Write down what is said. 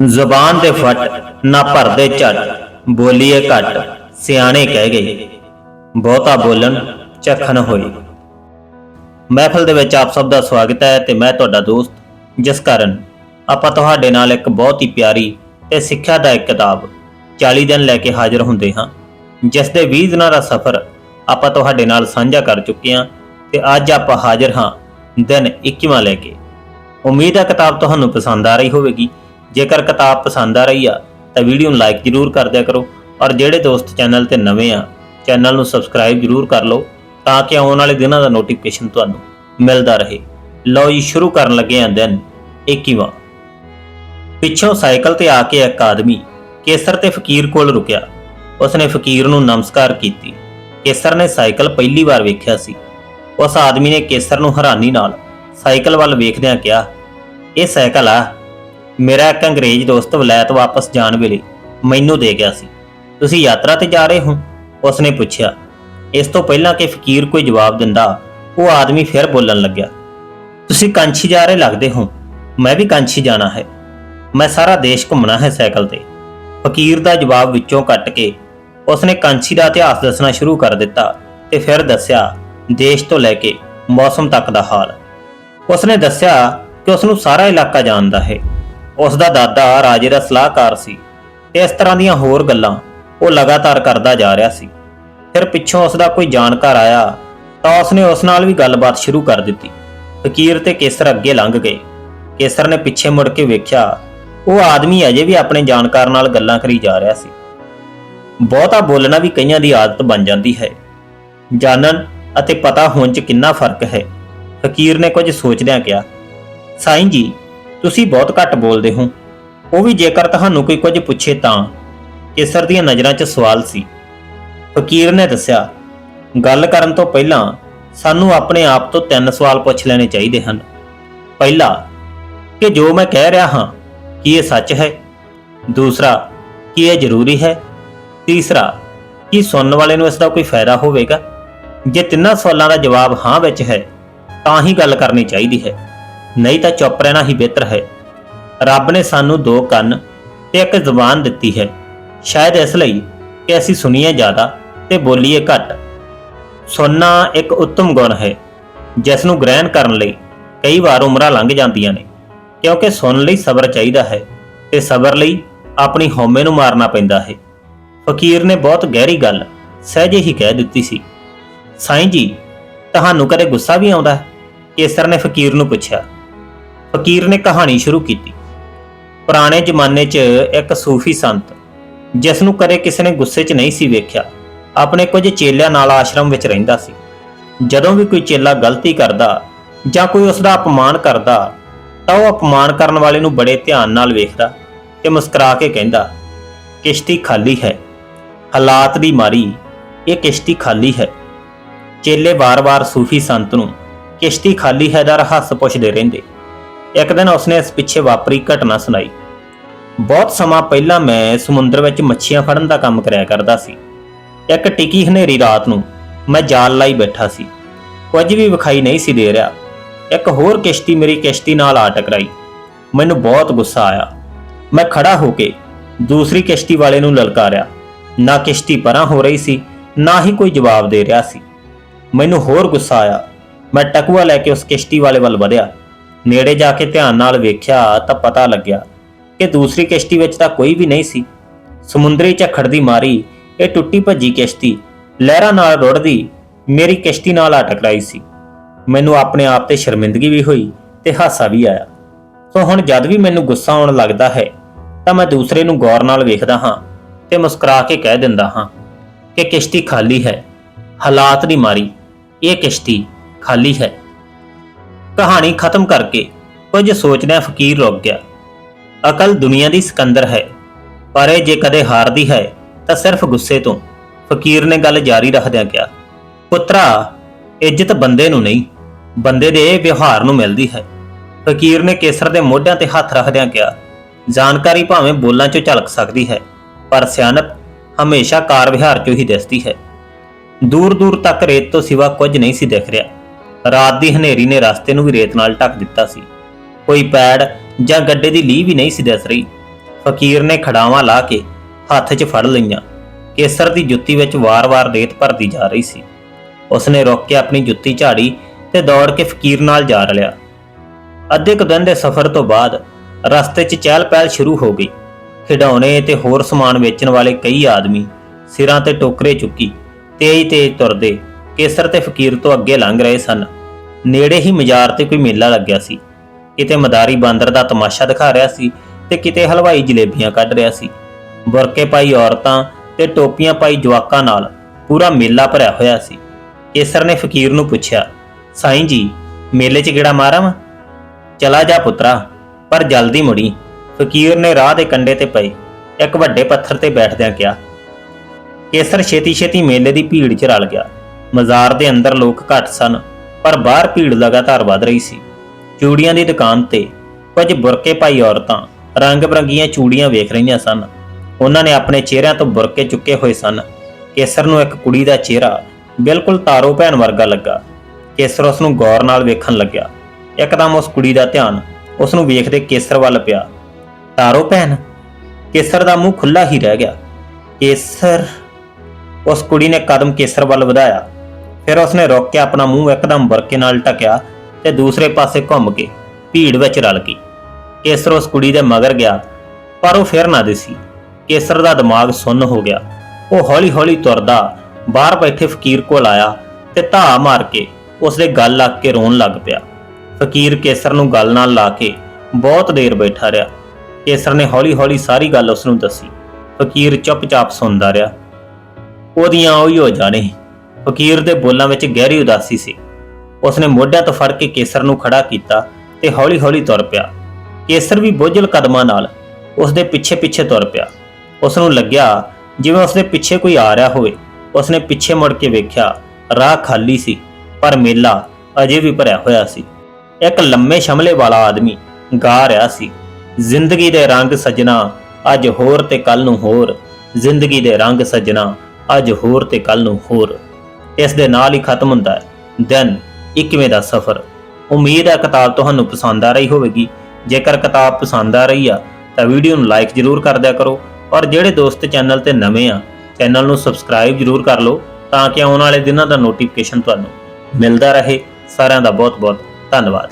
ਜ਼ਬਾਨ ਦੇ ਫਟ ਨਾ ਭਰਦੇ ਝੱਟ। ਬੋਲੀਏ ਘੱਟ, ਸਿਆਣੇ ਕਹਿ ਗਏ। ਬਹੁਤਾ ਬੋਲਣ, ਚੱਖਣ ਹੋਈ ਮਹਿਫਲ ਦੇ ਵਿੱਚ ਆਪ ਸਭ ਦਾ ਸਵਾਗਤ ਹੈ ਤੇ ਮੈਂ ਤੁਹਾਡਾ ਦੋਸਤ, ਜਿਸ ਕਾਰਨ ਆਪਾਂ ਤੁਹਾਡੇ ਨਾਲ ਇੱਕ ਬਹੁਤ ਹੀ ਪਿਆਰੀ ਤੇ ਸਿੱਖਿਆਦਾਇਕ ਕਿਤਾਬ 40 ਦਿਨ ਲੈ ਕੇ ਹਾਜ਼ਰ ਹੁੰਦੇ ਹਾਂ, ਜਿਸ ਦੇ 20 ਦਿਨਾਂ ਦਾ ਸਫ਼ਰ ਆਪਾਂ ਤੁਹਾਡੇ ਨਾਲ ਸਾਂਝਾ ਕਰ ਚੁੱਕੇ ਹਾਂ ਤੇ ਅੱਜ ਆਪਾਂ ਹਾਜ਼ਰ ਹਾਂ ਦਿਨ 21ਵਾਂ ਲੈ ਕੇ। ਉਮੀਦ ਹੈ ਕਿਤਾਬ ਤੁਹਾਨੂੰ ਪਸੰਦ ਆ ਰਹੀ ਹੋਵੇਗੀ। ਜੇਕਰ ਕਿਤਾਬ ਪਸੰਦ ਆ ਰਹੀ ਆ, ਤਾਂ ਵੀਡੀਓ ਨੂੰ ਲਾਈਕ ਜ਼ਰੂਰ ਕਰ ਦਿਆ ਕਰੋ। ਔਰ ਜਿਹੜੇ ਦੋਸਤ ਚੈਨਲ ਤੇ ਨਵੇਂ ਆ ਚੈਨਲ ਨੂੰ ਸਬਸਕ੍ਰਾਈਬ ਜ਼ਰੂਰ ਕਰ ਲਓ, ਤਾਂ ਕਿ ਆਉਣ ਵਾਲੇ ਦਿਨਾਂ ਦਾ ਨੋਟੀਫਿਕੇਸ਼ਨ ਤੁਹਾਨੂੰ ਮਿਲਦਾ ਰਹੇ। ਲਓ ਜੀ, ਸ਼ੁਰੂ ਕਰਨ ਲੱਗੇ ਆਂ ਦਿਨ 21ਵਾਂ ਪਿੱਛੋਂ ਸਾਈਕਲ ਤੇ ਆ ਕੇ ਇੱਕ ਆਦਮੀ ਕੇਸਰ ਤੇ ਫਕੀਰ ਕੋਲ ਰੁਕਿਆ। ਉਸਨੇ ਫਕੀਰ ਨੂੰ ਨਮਸਕਾਰ ਕੀਤੀ। ਕੇਸਰ ਨੇ ਸਾਈਕਲ ਪਹਿਲੀ ਵਾਰ ਵੇਖਿਆ ਸੀ। ਉਸ ਆਦਮੀ ਨੇ ਕੇਸਰ ਨੂੰ ਹੈਰਾਨੀ ਨਾਲ ਸਾਈਕਲ ਵੱਲ ਵੇਖਦਿਆਂ ਕਿਹਾ, ਇਹ ਸਾਈਕਲ ਆ ਮੇਰਾ ਇੱਕ ਅੰਗਰੇਜ਼ ਦੋਸਤ ਵਲੈਤ ਵਾਪਸ ਜਾਣ ਵੇਲੇ ਮੈਨੂੰ ਦੇ ਗਿਆ ਸੀ। ਤੁਸੀਂ ਯਾਤਰਾ ਤੇ ਜਾ ਰਹੇ ਹੋ? ਉਸਨੇ ਪੁੱਛਿਆ। ਇਸ ਤੋਂ ਪਹਿਲਾਂ ਕਿ ਫਕੀਰ ਕੋਈ ਜਵਾਬ ਦਿੰਦਾ, ਉਹ ਆਦਮੀ ਫਿਰ ਬੋਲਣ ਲੱਗਿਆ। ਤੁਸੀਂ ਕਾਂਛੀ ਜਾ ਰਹੇ ਲੱਗਦੇ ਹੋ। ਮੈਂ ਵੀ ਕਾਂਛੀ ਜਾਣਾ ਹੈ। ਮੈਂ ਸਾਰਾ ਦੇਸ਼ ਘੁੰਮਣਾ ਹੈ ਸਾਈਕਲ ਤੇ। ਫਕੀਰ ਦਾ ਜਵਾਬ ਵਿੱਚੋਂ ਕੱਟ ਕੇ ਉਸਨੇ ਕਾਂਛੀ ਦਾ ਇਤਿਹਾਸ ਦੱਸਣਾ ਸ਼ੁਰੂ ਕਰ ਦਿੱਤਾ ਤੇ ਫਿਰ ਦੱਸਿਆ, ਦੇਸ਼ ਤੋਂ ਲੈ ਕੇ ਮੌਸਮ ਤੱਕ ਦਾ ਹਾਲ। ਉਸਨੇ ਦੱਸਿਆ ਕਿ ਉਸ ਨੂੰ ਸਾਰਾ ਇਲਾਕਾ ਜਾਣਦਾ ਹੈ। ਉਸ ਦਾ ਦਾਦਾ ਰਾਜੇ ਦਾ ਸਲਾਹਕਾਰ ਸੀ ਤੇ ਇਸ ਤਰ੍ਹਾਂ ਦੀਆਂ ਹੋਰ ਗੱਲਾਂ ਉਹ ਲਗਾਤਾਰ ਕਰਦਾ ਜਾ ਰਿਹਾ ਸੀ। ਫਿਰ ਪਿੱਛੋਂ ਉਸ ਦਾ ਕੋਈ ਜਾਣਕਾਰ ਆਇਆ ਤਾਂ ਉਸਨੇ ਉਸ ਨਾਲ ਵੀ ਗੱਲਬਾਤ ਸ਼ੁਰੂ ਕਰ ਦਿੱਤੀ। ਫਕੀਰ ਤੇ ਕੇਸਰ ਅੱਗੇ ਲੰਘ ਗਏ। ਕੇਸਰ ਨੇ ਪਿੱਛੇ ਮੁੜ ਕੇ ਵੇਖਿਆ, ਉਹ ਆਦਮੀ ਅਜੇ ਵੀ ਆਪਣੇ ਜਾਣਕਾਰ ਨਾਲ ਗੱਲਾਂ ਕਰੀ ਜਾ ਰਿਹਾ ਸੀ। ਬਹੁਤਾ ਬੋਲਣਾ ਵੀ ਕਈਆਂ ਦੀ ਆਦਤ ਬਣ ਜਾਂਦੀ ਹੈ। ਜਾਣਨ ਅਤੇ ਪਤਾ ਹੋਣ 'ਚ ਕਿੰਨਾ ਫ਼ਰਕ ਹੈ? ਫਕੀਰ ਨੇ ਕੁਝ ਸੋਚਦਿਆਂ ਕਿਹਾ, ਸਾਈਂ ਜੀ ਤੁਸੀਂ ਬਹੁਤ ਘੱਟ ਬੋਲਦੇ ਹੋ। ਉਹ ਵੀ ਜੇਕਰ ਤੁਹਾਨੂੰ ਕੋਈ ਕੁਝ ਪੁੱਛੇ ਤਾਂ ਕੇਸਰ ਦੀਆਂ ਨਜ਼ਰਾਂ 'ਚ ਸਵਾਲ ਸੀ। ਫਕੀਰ ਨੇ ਦੱਸਿਆ, ਗੱਲ ਕਰਨ ਤੋਂ ਪਹਿਲਾਂ ਸਾਨੂੰ ਆਪਣੇ ਆਪ ਤੋਂ ਤਿੰਨ ਸਵਾਲ ਪੁੱਛ ਲੈਣੇ ਚਾਹੀਦੇ ਹਨ। ਪਹਿਲਾ, ਕਿ ਜੋ ਮੈਂ ਕਹਿ ਰਿਹਾ ਹਾਂ, ਕੀ ਇਹ ਸੱਚ ਹੈ? ਦੂਸਰਾ, ਕੀ ਇਹ ਜ਼ਰੂਰੀ ਹੈ? ਤੀਸਰਾ, ਕੀ ਸੁਣਨ ਵਾਲੇ ਨੂੰ ਇਸ ਦਾ ਕੋਈ ਫਾਇਦਾ ਹੋਵੇਗਾ? ਜੇ ਤਿੰਨਾਂ ਸਵਾਲਾਂ ਦਾ ਜਵਾਬ ਹਾਂ ਵਿੱਚ ਹੈ, ਤਾਂ ਹੀ ਗੱਲ ਕਰਨੀ ਚਾਹੀਦੀ ਹੈ। ਨਹੀਂ ਤਾਂ ਚੁੱਪ ਰਹਿਣਾ ਹੀ ਬਿਹਤਰ ਹੈ। ਰੱਬ ਨੇ ਸਾਨੂੰ ਦੋ ਕੰਨ ਤੇ ਇੱਕ ਜ਼ੁਬਾਨ ਦਿੱਤੀ ਹੈ। ਸ਼ਾਇਦ ਇਸ ਲਈ ਕਿ ਅਸੀਂ ਸੁਣੀਏ ਜ਼ਿਆਦਾ ਤੇ ਬੋਲੀਏ ਘੱਟ। ਸੁਣਨਾ ਇੱਕ ਉੱਤਮ ਗੁਣ ਹੈ, ਜਿਸ ਨੂੰ ਗ੍ਰਹਿਣ ਕਰਨ ਲਈ ਕਈ ਵਾਰ ਉਮਰਾਂ ਲੰਘ ਜਾਂਦੀਆਂ ਨੇ, ਕਿਉਂਕਿ ਸੁਣਨ ਲਈ ਸਬਰ ਚਾਹੀਦਾ ਹੈ ਤੇ ਸਬਰ ਲਈ ਆਪਣੀ ਹਉਮੈ ਨੂੰ ਮਾਰਨਾ ਪੈਂਦਾ ਹੈ। ਫਕੀਰ ਨੇ ਬਹੁਤ ਗਹਿਰੀ ਗੱਲ ਸਹਿਜੇ ਹੀ ਕਹਿ ਦਿੱਤੀ ਸੀ। ਸਾਈਂ ਜੀ, ਤੁਹਾਨੂੰ ਕਦੇ ਗੁੱਸਾ ਵੀ ਆਉਂਦਾ ਹੈ? ਕੇਸਰ ਨੇ ਫਕੀਰ ਨੂੰ ਪੁੱਛਿਆ। ਫਕੀਰ ਨੇ ਕਹਾਣੀ ਸ਼ੁਰੂ ਕੀਤੀ। ਪੁਰਾਣੇ ਜ਼ਮਾਨੇ 'ਚ ਇੱਕ ਸੂਫੀ ਸੰਤ, ਜਿਸ ਨੂੰ ਕਦੇ ਕਿਸੇ ਨੇ ਗੁੱਸੇ 'ਚ ਨਹੀਂ ਸੀ ਵੇਖਿਆ, ਆਪਣੇ ਕੁਝ ਚੇਲਿਆਂ ਨਾਲ ਆਸ਼ਰਮ ਵਿੱਚ ਰਹਿੰਦਾ ਸੀ। ਜਦੋਂ ਵੀ ਕੋਈ ਚੇਲਾ ਗਲਤੀ ਕਰਦਾ ਜਾਂ ਕੋਈ ਉਸ ਦਾ ਅਪਮਾਨ ਕਰਦਾ, ਤਾਂ ਉਹ ਅਪਮਾਨ ਕਰਨ ਵਾਲੇ ਨੂੰ ਬੜੇ ਧਿਆਨ ਨਾਲ ਵੇਖਦਾ ਤੇ ਮੁਸਕਰਾ ਕੇ ਕਹਿੰਦਾ, ਕਿਸ਼ਤੀ ਖਾਲੀ ਹੈ। ਹਾਲਾਤ ਦੀ ਮਾਰੀ, ਇਹ ਕਿਸ਼ਤੀ ਖਾਲੀ ਹੈ। ਚੇਲੇ ਵਾਰ-ਵਾਰ ਸੂਫੀ ਸੰਤ ਨੂੰ, ਕਿਸ਼ਤੀ ਖਾਲੀ ਹੈ ਦਾ ਰਹੱਸ ਪੁੱਛਦੇ ਰਹਿੰਦੇ। ਇੱਕ ਦਿਨ ਉਸਨੇ ਇਸ ਪਿੱਛੇ ਵਾਪਰੀ ਘਟਨਾ ਸੁਣਾਈ। ਬਹੁਤ ਸਮਾਂ ਪਹਿਲਾਂ ਮੈਂ ਸਮੁੰਦਰ ਵਿੱਚ ਮੱਛੀਆਂ ਫੜਨ ਦਾ ਕੰਮ ਕਰਿਆ ਕਰਦਾ ਸੀ। ਇੱਕ ਟਿੱਕੀ ਹਨੇਰੀ ਰਾਤ ਨੂੰ ਮੈਂ ਜਾਲ ਲਾਈ ਬੈਠਾ ਸੀ। ਕੁਝ ਵੀ ਵਿਖਾਈ ਨਹੀਂ ਸੀ ਦੇ ਰਿਹਾ। ਇੱਕ ਹੋਰ ਕਿਸ਼ਤੀ ਮੇਰੀ ਕਿਸ਼ਤੀ ਨਾਲ ਆ ਟਕਰਾਈ। ਮੈਨੂੰ ਬਹੁਤ ਗੁੱਸਾ ਆਇਆ। ਮੈਂ ਖੜਾ ਹੋ ਕੇ ਦੂਸਰੀ ਕਿਸ਼ਤੀ ਵਾਲੇ ਨੂੰ ਲਲਕਾਰਿਆ। ਨਾ ਕਿਸ਼ਤੀ ਪਰਾਂ ਹੋ ਰਹੀ ਸੀ, ਨਾ ਹੀ ਕੋਈ ਜਵਾਬ ਦੇ ਰਿਹਾ ਸੀ। ਮੈਨੂੰ ਹੋਰ ਗੁੱਸਾ ਆਇਆ। ਮੈਂ ਟਕੂਆ ਲੈ ਕੇ ਉਸ ਕਿਸ਼ਤੀ ਵਾਲੇ ਵੱਲ ਵਧਿਆ। ਨੇੜੇ ਜਾ ਕੇ ਧਿਆਨ ਨਾਲ ਵੇਖਿਆ ਤਾਂ ਪਤਾ ਲੱਗਿਆ ਕਿ ਦੂਸਰੀ ਕਿਸ਼ਤੀ ਵਿੱਚ ਤਾਂ ਕੋਈ ਵੀ ਨਹੀਂ ਸੀ। ਸਮੁੰਦਰੀ ਝੱਖੜ ਦੀ ਮਾਰੀ, ਇਹ ਟੁੱਟੀ ਭੱਜੀ ਕਿਸ਼ਤੀ ਲਹਿਰਾਂ ਨਾਲ ਰੁੜਦੀ ਮੇਰੀ ਕਿਸ਼ਤੀ ਨਾਲ ਆ ਟਕਰਾਈ ਸੀ। ਮੈਨੂੰ ਆਪਣੇ ਆਪ ਤੇ ਸ਼ਰਮਿੰਦਗੀ ਵੀ ਹੋਈ ਤੇ ਹਾਸਾ ਵੀ ਆਇਆ। ਸੋ ਹੁਣ ਜਦ ਵੀ ਮੈਨੂੰ ਗੁੱਸਾ ਆਉਣ ਲੱਗਦਾ ਹੈ ਤਾਂ ਮੈਂ ਦੂਸਰੇ ਨੂੰ ਗੌਰ ਨਾਲ ਵੇਖਦਾ ਹਾਂ ਤੇ ਮੁਸਕਰਾ ਕੇ ਕਹਿ ਦਿੰਦਾ ਹਾਂ ਕਿ ਕਿਸ਼ਤੀ ਖਾਲੀ ਹੈ, ਹਾਲਾਤ ਦੀ ਮਾਰੀ, ਇਹ ਕਿਸ਼ਤੀ ਖਾਲੀ ਹੈ। ਕਹਾਣੀ ਖਤਮ ਕਰਕੇ ਕੁਝ ਸੋਚਦਿਆਂ ਫਕੀਰ ਰੁਕ ਗਿਆ। ਅਕਲ ਦੁਨੀਆ ਦੀ ਸਿਕੰਦਰ ਹੈ, ਪਰ ਇਹ ਜੇ ਕਦੇ ਹਾਰਦੀ ਹੈ ਤਾਂ ਸਿਰਫ ਗੁੱਸੇ ਤੋਂ, ਫਕੀਰ ਨੇ ਗੱਲ ਜਾਰੀ ਰੱਖਦਿਆਂ ਕਿਹਾ, ਪੁੱਤਰਾ, ਇੱਜ਼ਤ ਬੰਦੇ ਨੂੰ ਨਹੀਂ, ਬੰਦੇ ਦੇ ਵਿਵਹਾਰ ਨੂੰ ਮਿਲਦੀ ਹੈ। ਫਕੀਰ ਨੇ ਕੇਸਰ ਦੇ ਮੋਢਿਆਂ ਤੇ ਹੱਥ ਰੱਖਦਿਆਂ ਕਿਹਾ, ਜਾਣਕਾਰੀ ਭਾਵੇਂ ਬੋਲਾਂ 'ਚੋਂ ਝਲਕ ਸਕਦੀ ਹੈ, ਪਰ ਸਿਆਣਪ ਹਮੇਸ਼ਾ ਕਾਰ ਵਿਹਾਰ 'ਚੋਂ ਹੀ ਦਿਸਦੀ ਹੈ। ਦੂਰ ਦੂਰ ਤੱਕ ਰੇਤ ਤੋਂ ਸਿਵਾ ਕੁਝ ਨਹੀਂ ਸੀ ਦਿਖ ਰਿਹਾ। ਰਾਤ ਦੀ ਹਨੇਰੀ ਨੇ ਰਸਤੇ ਨੂੰ ਵੀ ਰੇਤ ਨਾਲ ਢੱਕ ਦਿੱਤਾ ਸੀ। ਕੋਈ ਪੈੜ ਜਾਂ ਗੱਡੇ ਦੀ ਲੀਹ ਵੀ ਨਹੀਂ ਸੀ ਦਿਸ ਰਹੀ। ਫਕੀਰ ਨੇ ਖੜਾਵਾਂ ਲਾ ਕੇ ਹੱਥ 'ਚ ਫੜ ਲਈਆਂ। ਕੇਸਰ ਦੀ ਜੁੱਤੀ ਵਿੱਚ ਵਾਰ-ਵਾਰ ਰੇਤ ਭਰਦੀ ਜਾ ਰਹੀ ਸੀ। ਉਸਨੇ ਰੁਕ ਕੇ ਆਪਣੀ ਜੁੱਤੀ ਝਾੜੀ ਤੇ ਦੌੜ ਕੇ ਫਕੀਰ ਨਾਲ ਜਾ ਰਲਿਆ। ਅੱਧੇ ਕੁ ਦਿਨ ਦੇ ਸਫ਼ਰ ਤੋਂ ਬਾਅਦ ਰਸਤੇ 'ਚ ਚਹਿਲ-ਪਹਿਲ ਸ਼ੁਰੂ ਹੋ ਗਈ। ਖਿਡੌਣੇ ਤੇ ਹੋਰ ਸਮਾਨ ਵੇਚਣ ਵਾਲੇ ਕਈ ਆਦਮੀ ਸਿਰਾਂ ਤੇ ਟੋਕਰੇ ਚੁੱਕੀ ਤੇਜ਼-ਤੇਜ਼ ਤੁਰਦੇ ਕੇਸਰ ਤੇ ਫਕੀਰ ਤੋਂ ਅੱਗੇ ਲੰਘ ਰਹੇ ਸਨ। ਨੇੜੇ ਹੀ ਮਜ਼ਾਰ ਤੇ ਕੋਈ ਮੇਲਾ ਲੱਗਿਆ ਸੀ। ਕਿਤੇ ਮਦਾਰੀ ਬਾਂਦਰ ਦਾ ਤਮਾਸ਼ਾ ਦਿਖਾ ਰਿਹਾ ਸੀ ਤੇ ਕਿਤੇ ਹਲਵਾਈ ਜਲੇਬੀਆਂ ਕੱਢ ਰਿਹਾ ਸੀ। ਬੁਰਕੇ ਪਾਈ ਔਰਤਾਂ ਤੇ ਟੋਪੀਆਂ ਪਾਈ ਜਵਾਕਾਂ ਨਾਲ ਪੂਰਾ ਮੇਲਾ ਭਰਿਆ ਹੋਇਆ ਸੀ। ਕੇਸਰ ਨੇ ਫਕੀਰ ਨੂੰ ਪੁੱਛਿਆ, ਸਾਈਂ ਜੀ, ਮੇਲੇ 'ਚ ਕਿਹੜਾ ਮਾਰਾਂ ਚਲਾ ਜਾ ਪੁੱਤਰਾ, ਪਰ ਜਲਦੀ ਮੁੜੀ। ਫਕੀਰ ਨੇ ਰਾਹ ਦੇ ਕੰਢੇ ਤੇ ਪਏ। ਇੱਕ ਵੱਡੇ ਪੱਥਰ ਤੇ ਬੈਠਦਿਆਂ ਕਿਹਾ, ਕੇਸਰ ਛੇਤੀ-ਛੇਤੀ ਮੇਲੇ ਦੀ ਭੀੜ 'ਚ ਰਲ ਗਿਆ। ਮਜ਼ਾਰ ਦੇ ਅੰਦਰ ਲੋਕ ਘੱਟ ਸਨ, ਪਰ ਬਾਹਰ ਭੀੜ ਲਗਾਤਾਰ ਵਧ ਰਹੀ ਸੀ। ਚੂੜੀਆਂ ਦੀ ਦੁਕਾਨ ਤੇ ਕੁਝ ਬੁਰਕੇ ਪਾਈ ਔਰਤਾਂ ਰੰਗ-ਬਰੰਗੀਆਂ ਚੂੜੀਆਂ ਵੇਖ ਰਹੀਆਂ ਸਨ। ਉਹਨਾਂ ਨੇ ਆਪਣੇ ਚਿਹਰਿਆਂ ਤੋਂ ਬੁਰਕੇ ਚੁੱਕੇ ਹੋਏ ਸਨ। ਕੇਸਰ ਨੂੰ ਇੱਕ ਕੁੜੀ ਦਾ ਚਿਹਰਾ ਬਿਲਕੁਲ ਤਾਰੋ ਭੈਣ ਵਰਗਾ ਲੱਗਾ। ਕੇਸਰ ਉਸ ਨੂੰ ਗੌਰ ਨਾਲ ਵੇਖਣ ਲੱਗਿਆ। ਇੱਕਦਮ ਉਸ ਕੁੜੀ ਦਾ ਧਿਆਨ ਉਸ ਨੂੰ ਵੇਖਦੇ ਕੇਸਰ ਵੱਲ ਪਿਆ। ਤਾਰੋ ਭੈਣ, ਕੇਸਰ ਦਾ ਮੂੰਹ ਖੁੱਲਾ ਹੀ ਰਹਿ ਗਿਆ। ਕੇਸਰ, ਉਸ ਕੁੜੀ ਨੇ ਕਦਮ ਕੇਸਰ ਵੱਲ ਵਧਾਇਆ। ਫਿਰ ਉਸਨੇ ਰੁਕ ਕੇ ਆਪਣਾ ਮੂੰਹ ਇੱਕਦਮ ਬਰਕੇ ਨਾਲ ਢਕਿਆ ਤੇ ਦੂਸਰੇ ਪਾਸੇ ਘੁੰਮ ਕੇ ਭੀੜ ਵਿੱਚ ਰਲ ਗਈ। ਕੇਸਰ ਉਸ ਕੁੜੀ ਦੇ ਮਗਰ ਗਿਆ, ਪਰ ਉਹ ਫਿਰ ਨਾ ਦਿਸੀ। ਕੇਸਰ ਦਾ ਦਿਮਾਗ ਸੁੰਨ ਹੋ ਗਿਆ। ਉਹ ਹੌਲੀ-ਹੌਲੀ ਤੁਰਦਾ ਬਾਹਰ ਬੈਠੇ ਫਕੀਰ ਕੋਲ ਆਇਆ ਤੇ ਧਾ ਮਾਰ ਕੇ ਉਸਦੇ ਗੱਲ ਲੱਗ ਕੇ ਰੋਣ ਲੱਗ ਪਿਆ। ਫਕੀਰ ਕੇਸਰ ਨੂੰ ਗੱਲ ਨਾਲ ਲਾ ਕੇ ਬਹੁਤ ਦੇਰ ਬੈਠਾ ਰਿਹਾ। ਕੇਸਰ ਨੇ ਹੌਲੀ-ਹੌਲੀ ਸਾਰੀ ਗੱਲ ਉਸ ਨੂੰ ਦੱਸੀ। ਫਕੀਰ ਚੁੱਪਚਾਪ ਸੁਣਦਾ ਰਿਹਾ। ਉਹਦੀਆਂ ਉਹੀ ਹੋ ਜਾਣੇ। ਫਕੀਰ ਦੇ ਬੋਲਾਂ ਵਿੱਚ ਗਹਿਰੀ ਉਦਾਸੀ ਸੀ। ਉਸਨੇ ਮੋਢਿਆਂ ਤੋਂ ਫੜ ਕੇ ਕੇਸਰ ਨੂੰ ਖੜਾ ਕੀਤਾ ਤੇ ਹੌਲੀ-ਹੌਲੀ ਤੁਰ ਪਿਆ। ਕੇਸਰ ਵੀ ਬੋਝਲ ਕਦਮਾਂ ਨਾਲ ਉਸਦੇ ਪਿੱਛੇ-ਪਿੱਛੇ ਤੁਰ ਪਿਆ। ਉਸ ਨੂੰ ਲੱਗਿਆ ਜਿਵੇਂ ਉਸਦੇ ਪਿੱਛੇ ਕੋਈ ਆ ਰਿਹਾ ਹੋਵੇ। ਉਸਨੇ ਪਿੱਛੇ ਮੁੜ ਕੇ ਵੇਖਿਆ, ਰਾਹ ਖਾਲੀ ਸੀ, ਪਰ ਮੇਲਾ ਅਜੇ ਵੀ ਭਰਿਆ ਹੋਇਆ ਸੀ। ਇੱਕ ਲੰਮੇ ਸ਼ਮਲੇ ਵਾਲਾ ਆਦਮੀ ਗਾ ਰਿਹਾ ਸੀ। ਜ਼ਿੰਦਗੀ ਦੇ ਰੰਗ ਸਜਣਾ, ਅੱਜ ਹੋਰ ਤੇ ਕੱਲ ਨੂੰ ਹੋਰ। ਜ਼ਿੰਦਗੀ ਦੇ ਰੰਗ ਸਜਣਾ, ਅੱਜ ਹੋਰ ਤੇ ਕੱਲ ਨੂੰ ਹੋਰ। ਇਸ ਦੇ ਨਾਲ ਹੀ ਖਤਮ ਹੁੰਦਾ ਹੈ। ਦਿਨ 21ਵੇਂ ਦਾ ਸਫ਼ਰ। ਉਮੀਦ ਹੈ ਕਿਤਾਬ ਤੁਹਾਨੂੰ ਪਸੰਦ ਆ ਰਹੀ ਹੋਵੇਗੀ। ਜੇਕਰ ਕਿਤਾਬ ਪਸੰਦ ਆ ਰਹੀ ਆ, ਤਾਂ ਵੀਡੀਓ ਨੂੰ ਲਾਈਕ ਜ਼ਰੂਰ ਕਰ ਦਿਆ ਕਰੋ। ਔਰ ਜਿਹੜੇ ਦੋਸਤ ਚੈਨਲ ਤੇ ਨਵੇਂ ਆ, ਚੈਨਲ ਨੂੰ ਸਬਸਕ੍ਰਾਈਬ ਜ਼ਰੂਰ ਕਰ ਲਓ, ਤਾਂ ਕਿ ਆਉਣ ਵਾਲੇ ਦਿਨਾਂ ਦਾ ਨੋਟੀਫਿਕੇਸ਼ਨ ਤੁਹਾਨੂੰ ਮਿਲਦਾ ਰਹੇ। ਸਾਰਿਆਂ ਦਾ ਬਹੁਤ ਬਹੁਤ ਧੰਨਵਾਦ।